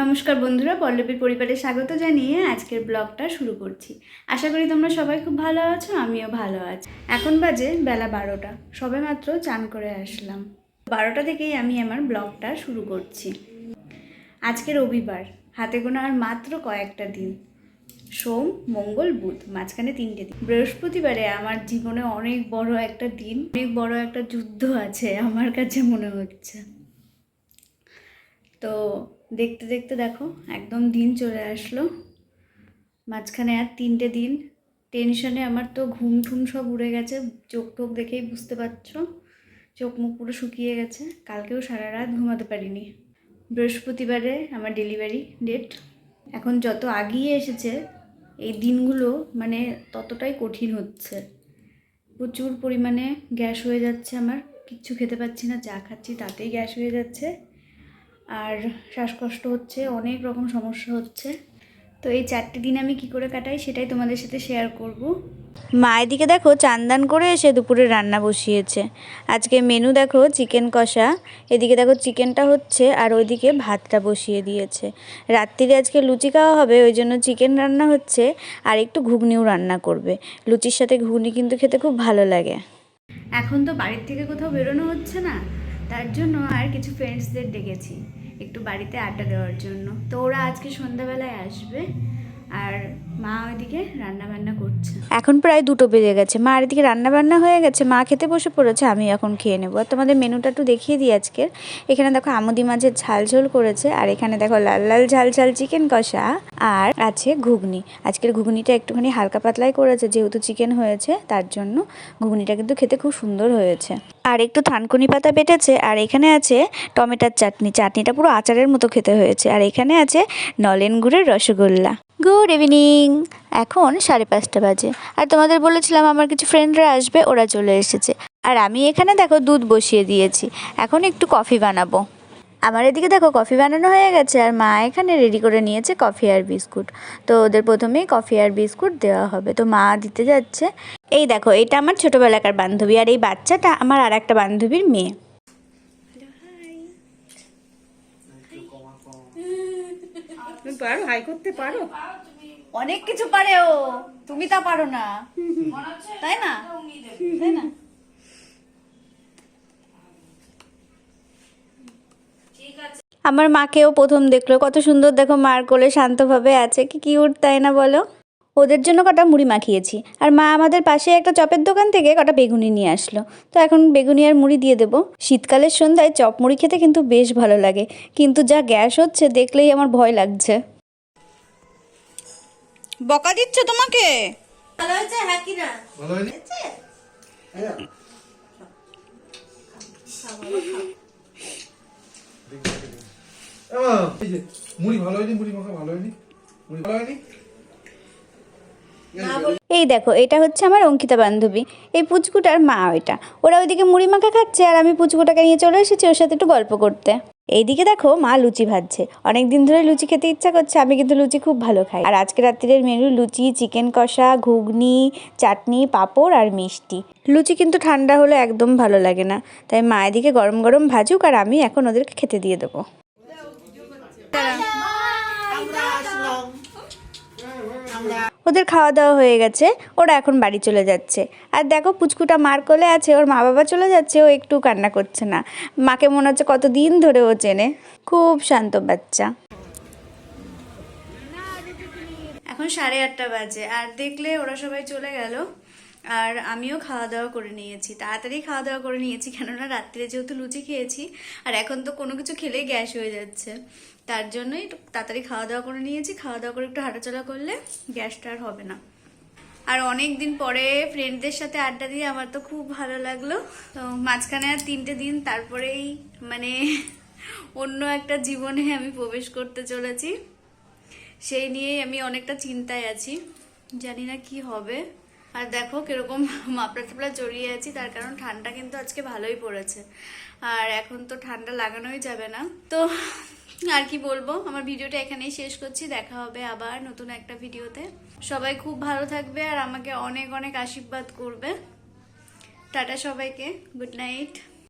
নমস্কার বন্ধুরা, পল্লবীর পরিবারে স্বাগত জানিয়ে আজকের ব্লগটা শুরু করছি। আশা করি তোমরা সবাই খুব ভালো আছো, আমিও ভালো আছি। এখন বাজে বেলা বারোটা, সবে মাত্র চান করে আসলাম। বারোটা থেকেই আমি আমার ব্লগটা শুরু করছি। আজকে রবিবার, হাতে গোনা আর মাত্র কয়েকটা দিন। সোম, মঙ্গল, বুধ, মাঝখানে তিনটে দিন। বৃহস্পতিবারে আমার জীবনে অনেক বড় একটা দিন, অনেক বড় একটা যুদ্ধ আছে আমার কাছে মনে হচ্ছে। তো দেখতে দেখতে দেখো, একদম দিন চলে আসলো। মাঝখানে আর তিনটে দিন। টেনশনে আমার তো ঘুম ঠুম সব উড়ে গেছে, চোখ টোক দেখেই বুঝতে পারছ। চোখ মুখ পুরো শুকিয়ে গেছে, কালকেও সারা রাত ঘুমাতে পারিনি। বৃহস্পতিবারে আমার ডেলিভারি ডেট। এখন যত আগিয়ে এসেছে, এই দিনগুলো মানে ততটাই কঠিন হচ্ছে। প্রচুর পরিমাণে গ্যাস হয়ে যাচ্ছে আমার, কিচ্ছু খেতে পাচ্ছি না, যা খাচ্ছি তাতেই গ্যাস হয়ে যাচ্ছে। আর শ্বাসকষ্ট হচ্ছে অনেক রকম সমস্যা হচ্ছে। তো এই চারটে দিন আমি কি করে কাটাই সেটাই তোমাদের সাথে শেয়ার করব। মা এদিকে দেখো চান্দান করে এসে দুপুরে রান্না বসিয়েছে। আজকে মেনু দেখো চিকেন কষা। এদিকে দেখো চিকেনটা হচ্ছে আর ওইদিকে ভাতটা বসিয়ে দিয়েছে। রাত্রিরে আজকে লুচি খাওয়া হবে ওই জন্য চিকেন রান্না হচ্ছে আর একটু ঘুগনিও রান্না করবে। লুচির সাথে ঘুগনি কিন্তু খেতে খুব ভালো লাগে। এখন তো বাড়ির থেকে কোথাও বেরোনো হচ্ছে না। তার জন্য আর কিছু ফ্রেন্ডসদের ডেকেছি, একটু বাড়িতে আড্ডা দেওয়ার জন্য। তো ওরা আজকে সন্ধ্যাবেলায় আসবে। আর মা ওইদিকে রান্না বান্না করছে। এখন প্রায় দুটো বেজে গেছে। মা এদিকে রান্না বান্না হয়ে গেছে। মা খেতে বসে পড়েছে, আমি এখন খেয়ে নেব। আর তোমাদের মেনুটা একটু দেখিয়ে দিই আজকের। এখানে দেখো আমুদি মাছের ঝাল ঝোল করেছে, আর এখানে দেখো লাল লাল ঝাল ঝাল চিকেন কষা, আর আছে ঘুগনি। আজকের ঘুগনিটা একটুখানি হালকা পাতলাই করেছে, যেহেতু চিকেন হয়েছে, তার জন্য ঘুগনিটা কিন্তু খেতে খুব সুন্দর হয়েছে। আর একটু থানকুনি পাতা বেটেছে, আর এখানে আছে টমেটোর চাটনি। চাটনিটা পুরো আচারের মতো খেতে হয়েছে। আর এখানে আছে নলেন গুড়ের রসগোল্লা। গুড ইভিনিং এখন সাড়ে পাঁচটা বাজে। আর তোমাদের বলেছিলাম আমার কিছু ফ্রেন্ডরা আসবে, ওরা চলে এসেছে। আর আমি এখানে দেখো দুধ বসিয়ে দিয়েছি। এখন একটু কফি বানাবো। আমার এদিকে দেখো কফি বানানো হয়ে গেছে, আর মা এখানে রেডি করে নিয়েছে কফি আর বিস্কুট। তো ওদের প্রথমেই কফি আর বিস্কুট দেওয়া হবে। তো মা দিতে যাচ্ছে। এই দেখো, এটা আমার ছোটোবেলাকার বান্ধবী, আর এই বাচ্চাটা আমার আর একটা বান্ধবীর মেয়ে। তুমি পারো? হাই করতে পারো? অনেক কিছু পারে ও। তুমি তা পারো না। তাই না? তাই না? আমার মাকেও প্রথম দেখল। কত সুন্দর দেখো মার কোলে শান্তভাবে আছে। কি কিউট তাই না বলো? ওদের জন্য কটা মুড়ি মাখিয়েছি। আর মা আমাদের পাশে একটা চপের দোকান থেকে কটা বেগুনি নিয়ে আসলো। তো এখন বেগুনি আর মুড়ি দিয়ে দেবো। শীতকালের সন্ধ্যায় চপ মুড়ি খেতে কিন্তু বেশ ভালো লাগে। কিন্তু যা গ্যাস হচ্ছে দেখলেই আমার ভয় লাগছে। বকা দিচ্ছে তোমাকে? ভালো হয়েছে? হ্যাঁ কি না? ভালো হয়নি? আহ, এই যে, মুড়ি ভালো হয়নি মুড়ি মাখা ভালো হয়নি মুড়ি ভালো হয়নি? এই দেখো, এটা হচ্ছে আমার অঙ্কিতা বান্ধবী। এই পুচকুটার মা ওইটা। ওরা ওইদিকে মুড়ি মাখা খাচ্ছে আর আমি পুচকুটাকে নিয়ে চলে এসেছি ওর সাথে একটু গল্প করতে। এইদিকে দেখো, মা লুচি ভাজছে। অনেক দিন ধরে লুচি খেতে ইচ্ছা করছে, আমি কিন্তু লুচি খুব ভালো খাই। আর আজকে রাত্রির মেনু লুচি চিকেন কষা, ঘুগনি, চাটনি, পাঁপড় আর মিষ্টি। লুচি কিন্তু ঠান্ডা হলে একদম ভালো লাগে না। তাই মা এদিকে গরম গরম ভাজুক আর আমি এখন ওদেরকে খেতে দিয়ে দেবো। ওদের খাওয়া দাওয়া হয়ে গেছে, ওরা এখন বাড়ি চলে যাচ্ছে। আর দেখো, পুচকুটা মার কোলে আছে, ওর মা বাবা চলে যাচ্ছে, ও একটু কান্না করছে না। মাকে মনে হচ্ছে কতদিন ধরে ও চেনে। খুব শান্ত বাচ্চা। এখন সাড়ে আটটা বাজে, আর দেখলে ওরা সবাই চলে গেল। আর আমিও খাওয়া দাওয়া করে নিয়েছি। তাড়াতাড়ি খাওয়া দাওয়া করে নিয়েছি, কেননা রাত্রে যেহেতু লুচি খেয়েছি, আর এখন তো কোনো কিছু খেলেই গ্যাস হয়ে যাচ্ছে। তার জন্যই তাড়াতাড়ি খাওয়া দাওয়া করে নিয়েছি। খাওয়া দাওয়া করে একটু হাঁটাচলা করলে গ্যাসটা আর হবে না। আর অনেক দিন পরে ফ্রেন্ডদের সাথে আড্ডা দিয়ে আমার তো খুব ভালো লাগল। তো মাঝখানে আর তিনটে দিন তারপরেই মানে অন্য একটা জীবনে আমি প্রবেশ করতে চলেছি। সেই নিয়েই আমি অনেকটা চিন্তায় আছি। জানি না কি হবে। আর দেখো কীরকম মাপড়া টাপড়া জড়িয়ে আছি, তার কারণ ঠান্ডা কিন্তু আজকে ভালোই পড়েছে। আর এখন তো ঠান্ডা লাগানোই যাবে না। তো আর কি বলব, আমার ভিডিওটা এখানেই শেষ করছি, দেখা হবে আবার নতুন একটা ভিডিওতে। সবাই খুব ভালো থাকবে আর আমাকে অনেক অনেক আশীর্বাদ করবে। টাটা সবাইকে, গুড নাইট।